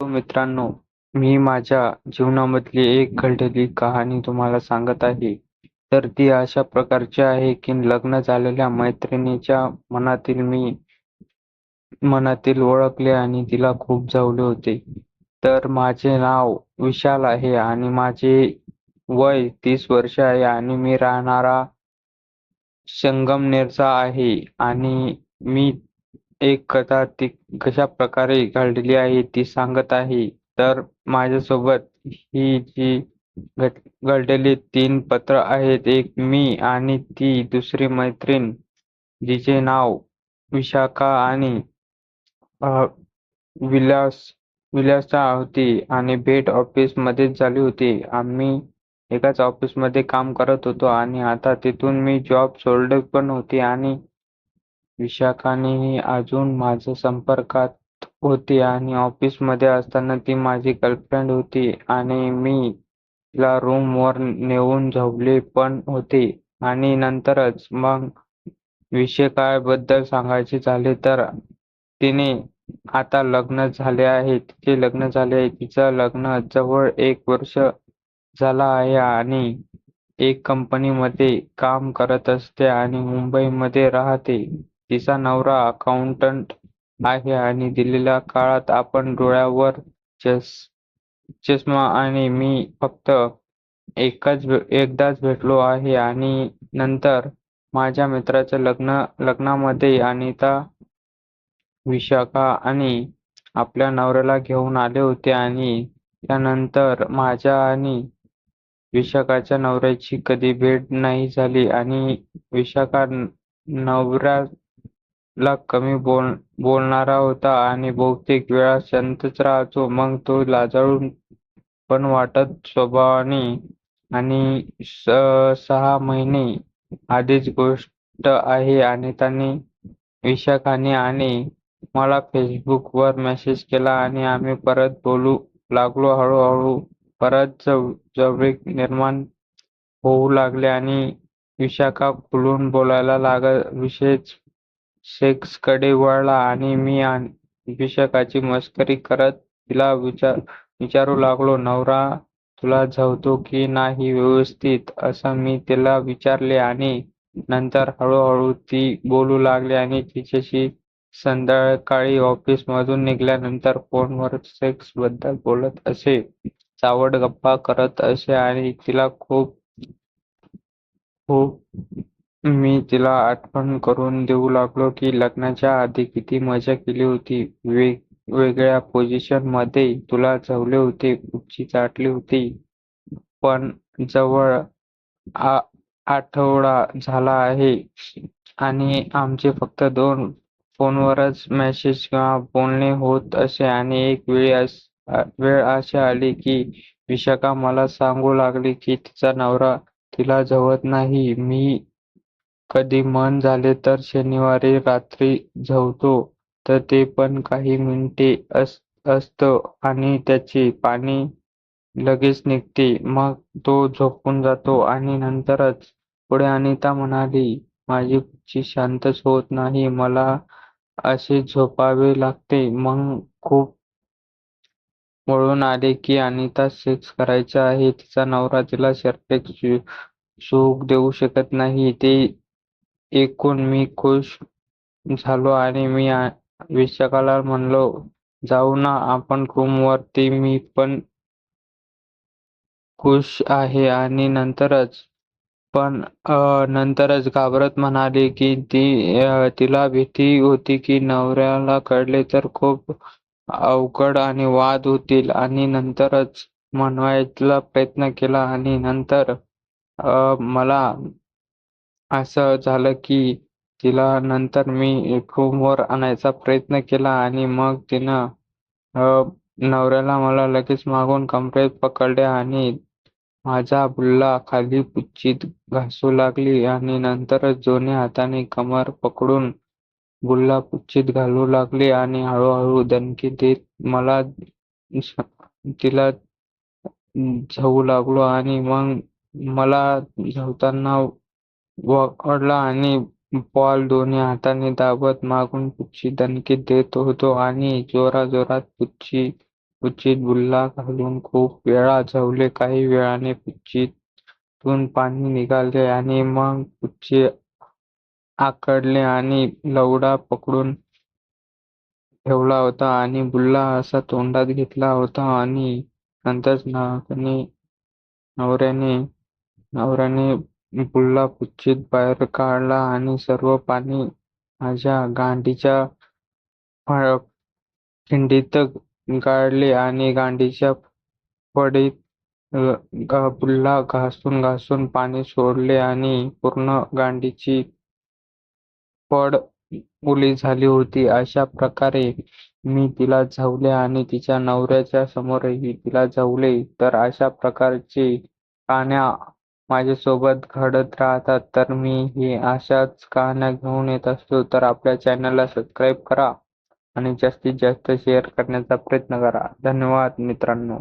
हो मित्रांनो मी माझ्या जीवनामधली एक घडलेली कहाणी तुम्हाला सांगत आहे. तर ती अशा प्रकारची आहे की लग्न झालेल्या मैत्रिणीच्या मनातील मी मनातील ओळखले आणि तिला खूप जवले होते. तर माझे नाव विशाल आहे आणि माझे वय तीस वर्ष आहे आणि मी राहणारा संगमनेरचा आहे. आणि मी एक कथा ती कशा प्रकारे घडलेली आहे ती सांगत आहे. तर माझ्यासोबत ही जी घट घडलेली तीन पत्र आहेत एक मी आणि ती दुसरी मैत्रीण जिचे नाव विशाखा आणि विलास विलासा होती आणि भेट ऑफिस मध्येच झाली होती. आम्ही एकाच ऑफिसमध्ये काम करत होतो आणि आता तिथून मी जॉब सोल्ड पण होती आणि विशाखानेही अजून माझ्या संपर्कात होती आणि ऑफिसमध्ये असताना ती माझी गर्लफ्रेंड होती आणि मी तिला रूम वर नेऊन झोपले पण होते. आणि नंतरच मग विषय सांगायचे झाले तर तिने आता लग्न झाले आहे. तिचे लग्न झाले आहे. तिचं लग्न जवळ एक वर्ष झाला आहे आणि एक कंपनीमध्ये काम करत असते आणि मुंबईमध्ये राहते. तिचा नवरा अकाउंटंट आहे आणि दिलेल्या काळात आपण डोळ्यावर चष्मा आणि मी फक्त एकच एकदाच भेटलो आहे आणि नंतर माझ्या मित्राच्या लग्न लग्नामध्ये अनिता विशाखा आणि आपल्या नवऱ्याला घेऊन आले होते आणि त्यानंतर माझ्या आणि विशाखाच्या नवऱ्याची कधी भेट नाही झाली आणि विशाखा ला कमी बोल बोलणारा होता आणि बहुतेक वेळा शांतच राहायचो. मग तो लाजाळू पण वाटत स्वभावाने आणि सहा महिने आधीच गोष्ट आहे आणि त्यांनी विशाखाने आणि मला फेसबुक वर मेसेज केला आणि आम्ही परत बोलू लागलो हळूहळू. परत जवळीक निर्माण होऊ लागले आणि विशाखा खुलून बोलायला लाग विशेष सेक्सकडे वळला आणि मी विशाखाची मस्करी करत तिला विचार विचारू लागलो नवरा तुला झवतो की नाही व्यवस्थित? असं मी तिला विचारले आणि नंतर हळूहळू ती बोलू लागली आणि तिच्याशी संध्याकाळी ऑफिस मधून निघाल्यानंतर फोनवर सेक्सबद्दल बोलत असे चावट गप्पा करत असे आणि तिला खूप खूप मी तिला आठवण करून देऊ लागलो की लग्नाच्या आधी किती मजा केली होती. वेगवेगळ्या पोझिशनमध्ये तुला झवले होते उच्ची चाटली होती. पण जवळ आठवडा झाला आहे आणि आमचे फक्त दोन फोनवरच मेसेज किंवा बोलणे होत असे आणि एक वेळ वेळ अशी आली की विशाखा मला सांगू लागली की तिचा नवरा तिला झवत नाही. मी कधी मन झाले तर शनिवारी रात्री झवतो तर ते पण काही मिनिटे असतं आणि त्याचे पाणी लगेच निघते. मग तो झोपून जातो आणि नंतरच पुढे अनिता म्हणाली माझी कुच्ची शांतच होत नाही मला असे झोपावे लागते. मग खूप वळून आले की अनिता सेक्स करायचा आहे तिचा नवरा तिला शारीरिक सुख देऊ शकत नाही. ते ऐकून मी खुश झालो आणि मी विशाखाला म्हणलो जाऊ ना आपण रूमवर ती मी पण खुश आहे. आणि नंतरच पण नंतरच घाबरत म्हणाली की ती तिला भीती होती की नवऱ्याला कळले तर खूप अवघड आणि वाद होतील. आणि नंतरच म्हणवायचा प्रयत्न केला आणि नंतर मला असं झालं की तिला नंतर मी वर आणायचा प्रयत्न केला आणि मग तिनं नवऱ्याला मला लगेच मागून कमरेत पकडले आणि माझा बुल्ला खाली पुच्छीत घासू लागली आणि नंतरच दोन्ही हाताने कमर पकडून बुल्ला पुच्छीत घालू लागली आणि हळूहळू दणकी देत मला तिला झवू लागलो आणि मग मला झवताना वखडला आणि बॉल दोन्ही हाताने दाबत मागून पुच्छी दणकी देत होतो आणि जोराजोरात पुच्छी पुच्छीत बुल्ला घालून खूप वेळा झवले. काही वेळाने पुच्छीतून पाणी निघाले आणि मग पुच्छी आकडले आणि लवडा पकडून ठेवला होता आणि बुल्ला असा तोंडात घेतला होता आणि नंतर नवऱ्याने नवऱ्याने बुल्ला पुच्छीत बाहेर काढला आणि सर्व पाणी माझ्या गांडीच्या खिंडीत गाळले आणि गांडीच्या पडीत बुल्ला घासून घासून पाणी सोडले आणि पूर्ण गांडीची पड ओली झाली होती. अशा प्रकारे मी तिला झवले आणि तिच्या नवऱ्याच्या समोरही तिला झवले. तर अशा प्रकारचे पाण्या माझ्यासोबत घडत राहतात. तर मीही अशाच कहाण्या घेऊन येत असतो. तर आपल्या चॅनलला सबस्क्राईब करा आणि जास्तीत जास्त शेअर करण्याचा प्रयत्न करा. धन्यवाद मित्रांनो.